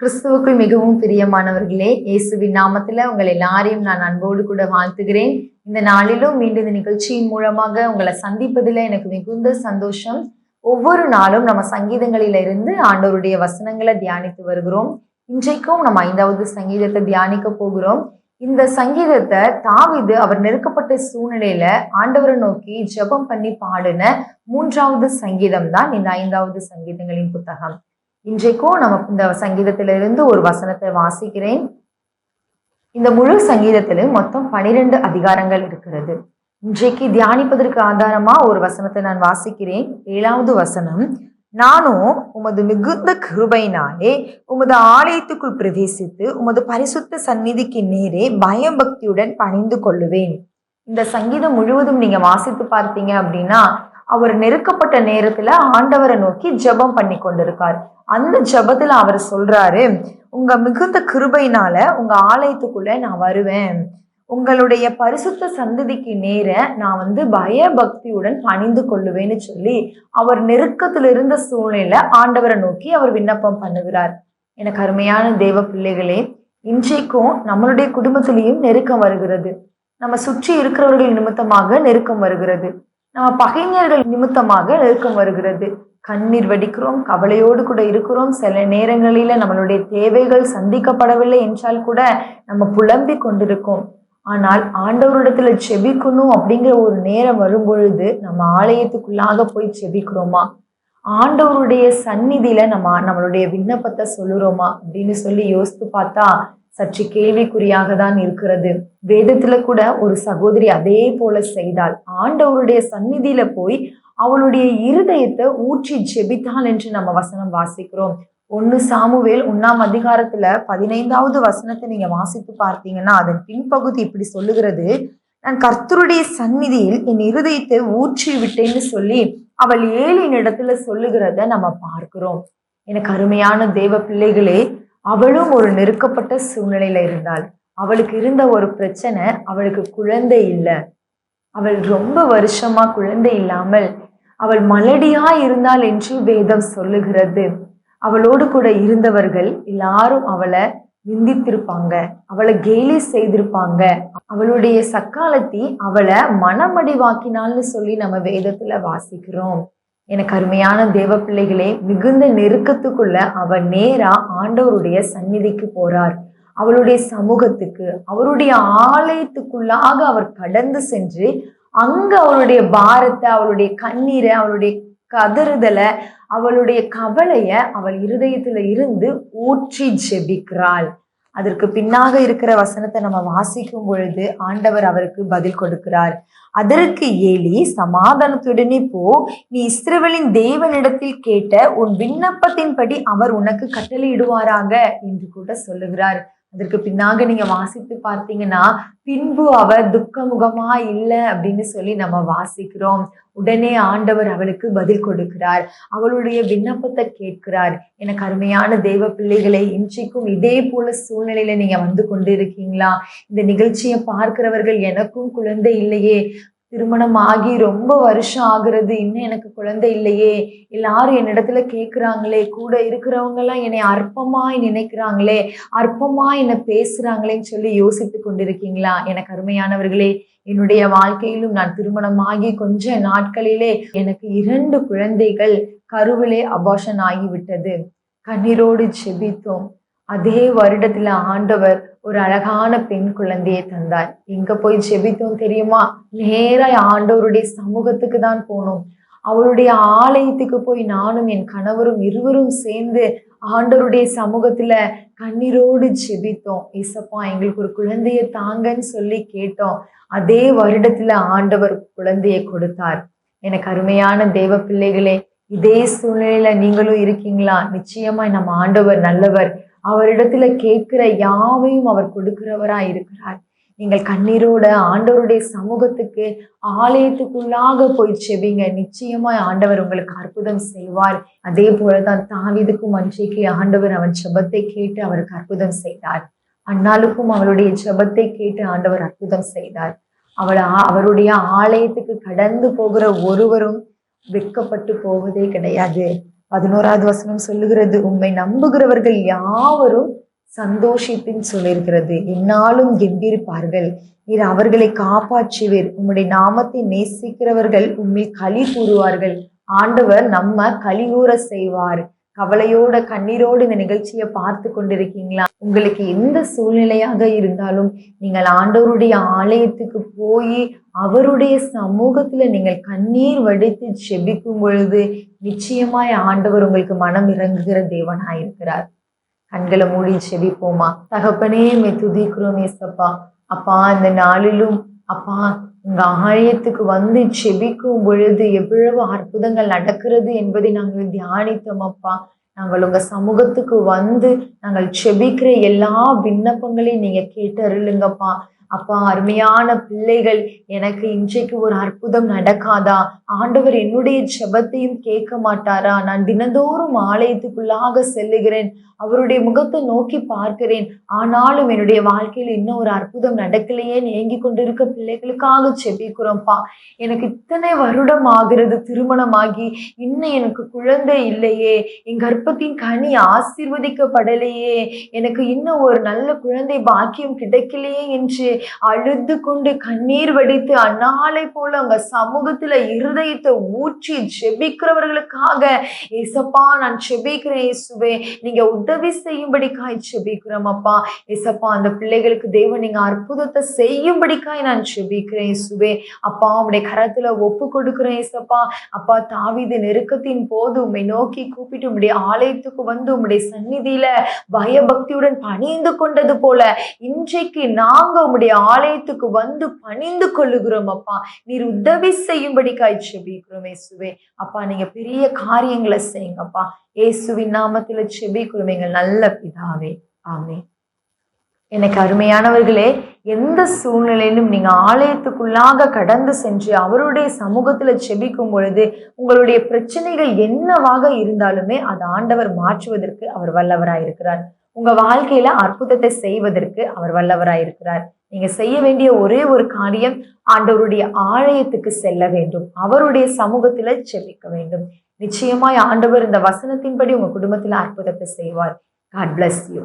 கிறிஸ்துவுக்குள் மிகவும் பிரியமானவர்களே இயேசுவின் நாமத்துல உங்கள் எல்லாரையும் நான் அன்போடு கூட வாழ்த்துகிறேன். இந்த நாளிலும் மீண்டும் இந்த நிகழ்ச்சியின் மூலமாக உங்களை சந்திப்பதில் எனக்கு மிகுந்த சந்தோஷம். ஒவ்வொரு நாளும் நம்ம சங்கீதங்களில இருந்து ஆண்டவருடைய வசனங்களை தியானித்து வருகிறோம். இன்றைக்கும் நம்ம ஐந்தாவது சங்கீதத்தை தியானிக்க போகிறோம். இந்த சங்கீதத்தை தாவிது அவர் நெருக்கப்பட்ட சூழ்நிலையில ஆண்டவரை நோக்கி ஜெபம் பண்ணி பாடின மூன்றாவது சங்கீதம் தான் இந்த ஐந்தாவது சங்கீதங்களின் புத்தகம். இன்றைக்கும் நம்ம இந்த சங்கீதத்திலிருந்து ஒரு வசனத்தை வாசிக்கிறேன். இந்த முழு சங்கீதத்திலும் மொத்தம் பனிரெண்டு அதிகாரங்கள் இருக்கிறது. இன்றைக்கு தியானிப்பதற்கு ஆதாரமா ஒரு வசனத்தை நான் வாசிக்கிறேன். ஏழாவது வசனம் நானும் உமது மிகுந்த கிருபையினாலே உமது ஆலயத்துக்குள் பிரவேசித்து உமது பரிசுத்த சந்நிதிக்கு நேரே பயம் பக்தியுடன் பணிந்து கொள்ளுவேன். இந்த சங்கீதம் முழுவதும் நீங்க வாசித்து பார்த்தீங்க அப்படின்னா அவர் நெருக்கப்பட்ட நேரத்துல ஆண்டவரை நோக்கி ஜெபம் பண்ணி கொண்டிருக்கார். அந்த ஜெபத்துல அவர் சொல்றாரு உங்க மிகுந்த கிருபையினால உங்க ஆலயத்துக்குள்ள நான் வருவேன். உங்களுடைய பரிசுத்த சந்ததிக்கு நேர நான் வந்து பயபக்தியுடன் பணிந்து கொள்ளுவேன்னு சொல்லி அவர் நெருக்கத்தில் இருந்த சூழ்நிலை ஆண்டவரை நோக்கி அவர் விண்ணப்பம் பண்ணுகிறார். எனக்கு அருமையான தேவ பிள்ளைகளே இன்றைக்கும் நம்மளுடைய குடும்பத்திலையும் நெருக்கம் வருகிறது. நம்ம சுற்றி இருக்கிறவர்கள் நிமித்தமாக நெருக்கம் வருகிறது. நம்ம பகைஞர்கள் நிமித்தமாக நெருக்கம் வருகிறது. கண்ணீர் வடிக்கிறோம் கவலையோடு கூட இருக்கிறோம். சில நேரங்களில நம்மளுடைய தேவைகள் சந்திக்கப்படவில்லை என்றால் கூட நம்ம புலம்பி கொண்டிருக்கோம். ஆனால் ஆண்டவரிடத்துல செபிக்கணும் அப்படிங்கிற ஒரு நேரம் வரும்பொழுது நம்ம ஆலயத்துக்குள்ளாக போய் செபிக்கிறோமா? ஆண்டவருடைய சந்நிதியில நம்ம நம்மளுடைய விண்ணப்பத்தை சொல்லுறோமா? அப்படின்னு சொல்லி யோசித்து பார்த்தா சற்று கேள்விக்குறியாக தான் இருக்கிறது. வேதத்துல கூட ஒரு சகோதரி அதே போல செய்தால் ஆண்டவருடைய சந்நிதியில போய் அவளுடைய இருதயத்தை ஊற்றி ஜெபித்தாள் என்று நம்ம வசனம் வாசிக்கிறோம். ஒன்னு சாமுவேல் ஒன்னாம் அதிகாரத்துல பதினைந்தாவது வசனத்தை நீங்க வாசித்து பார்த்தீங்கன்னா அதன் பின்பகுதி இப்படி சொல்லுகிறது. நான் கர்த்தருடைய சந்நிதியில் என் இருதயத்தை ஊற்றி விட்டேன்னு சொல்லி அவள் ஏழின் இடத்துல சொல்லுகிறத நம்ம பார்க்கிறோம். எனக்கு அருமையான தேவ பிள்ளைகளே அவளும் ஒரு நெருக்கப்பட்ட சூழ்நிலையில இருந்தாள். அவளுக்கு இருந்த ஒரு பிரச்சனை அவளுக்கு குழந்தை இல்லை. அவள் ரொம்ப வருஷமா குழந்தை இல்லாமல் அவள் மலடியா இருந்தாள் என்று வேதம் சொல்லுகிறது. அவளோடு கூட இருந்தவர்கள் எல்லாரும் அவளை நிந்தித்திருப்பாங்க. அவளை கேலி செய்திருப்பாங்க. அவளுடைய சக்காலத்தி அவளை மனமடிவாக்கினால்னு சொல்லி நம்ம வேதத்துல வாசிக்கிறோம். எனக்கு அருமையான தேவ பிள்ளைகளே மிகுந்த நெருக்கத்துக்குள்ள அவ நேரா ஆண்டவருடைய சந்நிதிக்கு போறார். அவளுடைய சமூகத்துக்கு அவருடைய ஆலயத்துக்குள்ளாக அவர் கடந்து சென்று அங்க அவளுடைய பாரத்தை அவளுடைய கண்ணீரை அவளுடைய கதறுதலை அவளுடைய கவலைய அவள் இருதயத்துல இருந்து ஊற்றி ஜெபிக்கிறாள் அதற்கு பின்னாக இருக்கிற வசனத்தை நம்ம வாசிக்கும் பொழுது ஆண்டவர் அவருக்கு பதில் கொடுக்கிறார். அதற்கு ஏலி சமாதானத்துடனே போ நீ இஸ்ரேவலின் தேவனிடத்தில் கேட்ட உன் விண்ணப்பத்தின்படி அவர் உனக்கு கட்டளையிடுவாராக என்று கூட சொல்லுகிறார். அதற்கு பின்னாக நீங்க வாசித்து பார்த்தீங்கன்னா பின்பு அவர் துக்கமுகமா இல்லை அப்படின்னு சொல்லி நம்ம வாசிக்கிறோம். உடனே ஆண்டவர் அவளுக்கு பதில் கொடுக்கிறார். அவளுடைய விண்ணப்பத்தை கேட்கிறார். எனக்கு அருமையான தெய்வ பிள்ளைகளை இன்றைக்கும் இதே போல சூழ்நிலையில நீங்க வந்து கொண்டு இருக்கீங்களா இந்த நிகழ்ச்சியை பார்க்கிறவர்கள் எனக்கும் குழந்தை இல்லையே. திருமணம் ஆகி ரொம்ப வருஷம் ஆகுறது இன்னும் எனக்கு குழந்தை இல்லையே எல்லாரும் என்னிடத்துல கேட்குறாங்களே கூட இருக்கிறவங்கெல்லாம் என்னை அற்பமாய் நினைக்கிறாங்களே அற்பமாய் என்னை பேசுகிறாங்களேன்னு சொல்லி யோசித்து கொண்டிருக்கீங்களா? எனக்கு அருமையானவர்களே என்னுடைய வாழ்க்கையிலும் நான் திருமணமாகி கொஞ்ச நாட்களிலே எனக்கு இரண்டு குழந்தைகள் கருவிலே அபாஷன் ஆகிவிட்டது. கண்ணீரோடு செபித்தோம். அதே வருடத்துல ஆண்டவர் ஒரு அழகான பெண் குழந்தையை தந்தார். எங்க போய் ஜெபித்தோம் தெரியுமா? நேராய் ஆண்டவருடைய சமூகத்துக்கு தான் போனோம். அவருடைய ஆலயத்துக்கு போய் நானும் என் கணவரும் இருவரும் சேர்ந்து ஆண்டவருடைய சமூகத்துல கண்ணீரோடு ஜெபித்தோம். ஏசப்பா எங்களுக்கு ஒரு குழந்தைய தாங்கன்னு சொல்லி கேட்டோம். அதே வருடத்துல ஆண்டவர் குழந்தையை கொடுத்தார். எனக்கு அருமையான தேவ பிள்ளைகளே இதே சூழ்நிலையில நீங்களும் இருக்கீங்களா? நிச்சயமா நம்ம ஆண்டவர் நல்லவர். அவரிடத்துல கேட்கிற யாவையும் அவர் கொடுக்கிறவரா இருக்கிறார். நீங்கள் கண்ணீரோட ஆண்டவருடைய சமூகத்துக்கு ஆலயத்துக்குள்ளாக போய் செவிங்க நிச்சயமா ஆண்டவர் உங்களுக்கு அற்புதம் செய்வார். அதே போலதான் தாவிதுக்கும் அன்றைக்கு ஆண்டவர் அவன் ஜபத்தை கேட்டு அவருக்கு அற்புதம் செய்தார். அண்ணாளுக்கும் அவளுடைய ஜபத்தை கேட்டு ஆண்டவர் அற்புதம் செய்தார். அவள் அவருடைய ஆலயத்துக்கு கடந்து போகிற ஒருவரும் வெட்கப்பட்டு போவதே கிடையாது. பதினோராவது வசனம் சொல்லுகிறது உம்மை நம்புகிறவர்கள் யாவரும் சந்தோஷிப்பின் சொல்லியிருக்கிறது என்னாலும் கெம்பிருப்பார்கள் நீர் அவர்களை காப்பாற்றுவீர். உம்முடைய நாமத்தை நேசிக்கிறவர்கள் உம்மில் களி கூறுவார்கள். ஆண்டவர் நம்ம கலிகூற செய்வார். கவலையோட கண்ணீரோடு இந்த நிகழ்ச்சியை பார்த்து கொண்டிருக்கீங்களா? உங்களுக்கு எந்த சூழ்நிலையாக இருந்தாலும் நீங்கள் ஆண்டவருடைய ஆலயத்துக்கு போய் அவருடைய சமூகத்துல நீங்கள் கண்ணீர் வடித்து செபிக்கும் பொழுது நிச்சயமாய் ஆண்டவர் உங்களுக்கு மனம் இறங்குகிற தேவனாயிருக்கிறார் கண்களை மூடி செபிப்போமா தகப்பனே மே துதிக்கிறோம் ஏசப்பா அப்பா இந்த நாளிலும் அப்பா இந்த ஆலயத்துக்கு வந்து செபிக்கும் பொழுது எவ்வளவு அற்புதங்கள் நடக்கிறது என்பதை நாங்கள் தியானித்தோம் அப்பா. நாங்கள் உங்க சமூகத்துக்கு வந்து நாங்கள் செபிக்கிற எல்லா விண்ணப்பங்களையும் நீங்க கேட்டு அருளுங்கப்பா அப்பா அருமையான பிள்ளைகள் எனக்கு இன்றைக்கு ஒரு அற்புதம் நடக்காதா? ஆண்டவர் என்னுடைய ஜெபத்தையும் கேட்க மாட்டாரா? நான் தினந்தோறும் ஆலயத்துக்குள்ளாக செல்லுகிறேன். அவருடைய முகத்தை நோக்கி பார்க்கிறேன். ஆனாலும் என்னுடைய வாழ்க்கையில் இன்னும் ஒரு அற்புதம் நடக்கலையே. ஏங்கி கொண்டிருக்க பிள்ளைகளுக்காக செபிக்கிறோம்ப்பா எனக்கு இத்தனை வருடம் ஆகிறது திருமணமாகி. இன்னும் எனக்கு குழந்தை இல்லையே. என் கர்ப்பத்தின் கனி ஆசீர்வதிக்கப்படலையே. எனக்கு இன்னும் ஒரு நல்ல குழந்தை பாக்கியம் கிடைக்கலையே என்று அழுது கொண்டு கண்ணீர் வடித்து அன்னாலை போல உங்க சமூகத்துல இருதயத்தை ஊற்றி ஜெபிக்கிறவர்களுக்காக ஏசப்பா நான் செபிக்கிறேன் இயேசுவே. நீங்க உதவி செய்யும்படிக்காய் செபிக்கிறோம் அப்பா. ஏசப்பா அந்த பிள்ளைகளுக்கு தேவன் நீங்க அற்புதத்தை செய்யும்படிக்காய் நான் செபிக்கிறேன் இயேசுவே. அப்பா உடைய கரத்துல ஒப்பு கொடுக்கிறேன் ஏசப்பா. அப்பா தாவிது நெருக்கத்தின் போது உம்மை நோக்கி கூப்பிட்டு உம்முடைய ஆலயத்துக்கு வந்து உம்முடைய சந்நிதியில பயபக்தியுடன் பணிந்து கொண்டது போல இன்றைக்கு நாங்க உம்முடைய ஆலயத்துக்கு வந்து பணிந்து கொள்ளுகிறோம் அப்பா. நீர் உதவி செய்யும்படிக்காய் செபிக்கிறோம் ஏசுவே அப்பா நீங்க பெரிய காரியங்களை செய்யுங்கப்பா ஏசுவின் நாமத்துல செபிக்கிறோம் எங்கள் நல்ல பிதாவே. ஆமே எனக்கு அருமையானவர்களே எந்த சூழ்நிலையிலும் நீங்க ஆலயத்துக்குள்ளாக கடந்து சென்று அவருடைய சமூகத்துல செபிக்கும் பொழுது உங்களுடைய பிரச்சனைகள் என்னவாக இருந்தாலுமே அது ஆண்டவர் மாற்றுவதற்கு அவர் வல்லவராயிருக்கிறார். உங்க வாழ்க்கையில அற்புதத்தை செய்வதற்கு அவர் வல்லவராயிருக்கிறார் நீங்க செய்ய வேண்டிய ஒரே ஒரு காரியம் ஆண்டவருடைய ஆலயத்துக்கு செல்ல வேண்டும். அவருடைய சமூகத்துல செபிக்க வேண்டும். நிச்சயமாய் ஆண்டவர் இந்த வசனத்தின்படி உங்க குடும்பத்துல அற்புதத்தை செய்வார். God bless you